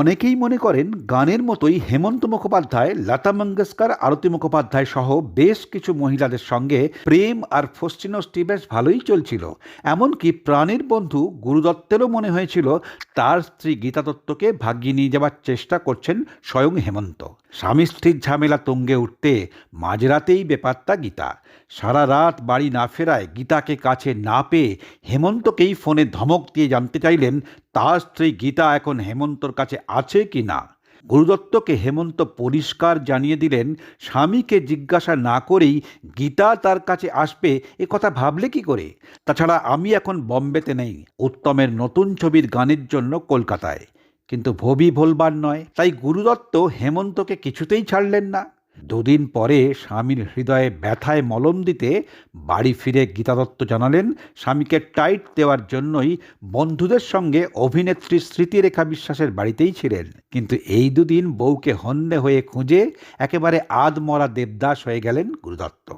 অনেকেই মনে করেন গানের মতোই হেমন্ত মুখোপাধ্যায়, লতা মঙ্গেশকর, আরতি মুখোপাধ্যায় সহ বেশ কিছু মহিলাদের সঙ্গে প্রেম আর ফস্টিনষ্টি বেশ ভালোই চলছিল। এমনকি প্রাণের বন্ধু গুরুদত্তেরও মনে হয়েছিল, তার স্ত্রী গীতা দত্তকে ভাগিয়ে নিয়ে যাওয়ার চেষ্টা করছেন স্বয়ং হেমন্ত। স্বামী স্ত্রীর ঝামেলা তুঙ্গে উঠতে মাঝরাতেই বেপাত্তা গীতা। সারা রাত বাড়ি না ফেরায় গীতাকে কাছে না পেয়ে হেমন্তকেই ফোনে ধমক দিয়ে জানতে চাইলেন, তার স্ত্রী গীতা এখন হেমন্তর কাছে আছে কি না? গুরুদত্তকে হেমন্ত পরিষ্কার জানিয়ে দিলেন, স্বামীকে জিজ্ঞাসা না করেই গীতা তার কাছে আসবে, এ কথা ভাবলে কি করে? তাছাড়া আমি এখন বম্বেতে নেই, উত্তমের নতুন ছবির গানের জন্য কলকাতায়। কিন্তু ভবি ভোলবার নয়, তাই গুরুদত্ত হেমন্তকে কিছুতেই ছাড়লেন না। দুদিন পরে স্বামীর হৃদয়ে ব্যথায় মলম দিতে বাড়ি ফিরে গীতাদত্ত জানালেন, স্বামীকে টাইট দেওয়ার জন্যই বন্ধুদের সঙ্গে অভিনেত্রী স্মৃতিরেখা বিশ্বাসের বাড়িতেই ছিলেন। কিন্তু এই দুদিন বউকে হন্যে হয়ে খুঁজে একেবারে আদমরা দেবদাস হয়ে গেলেন গুরুদত্ত।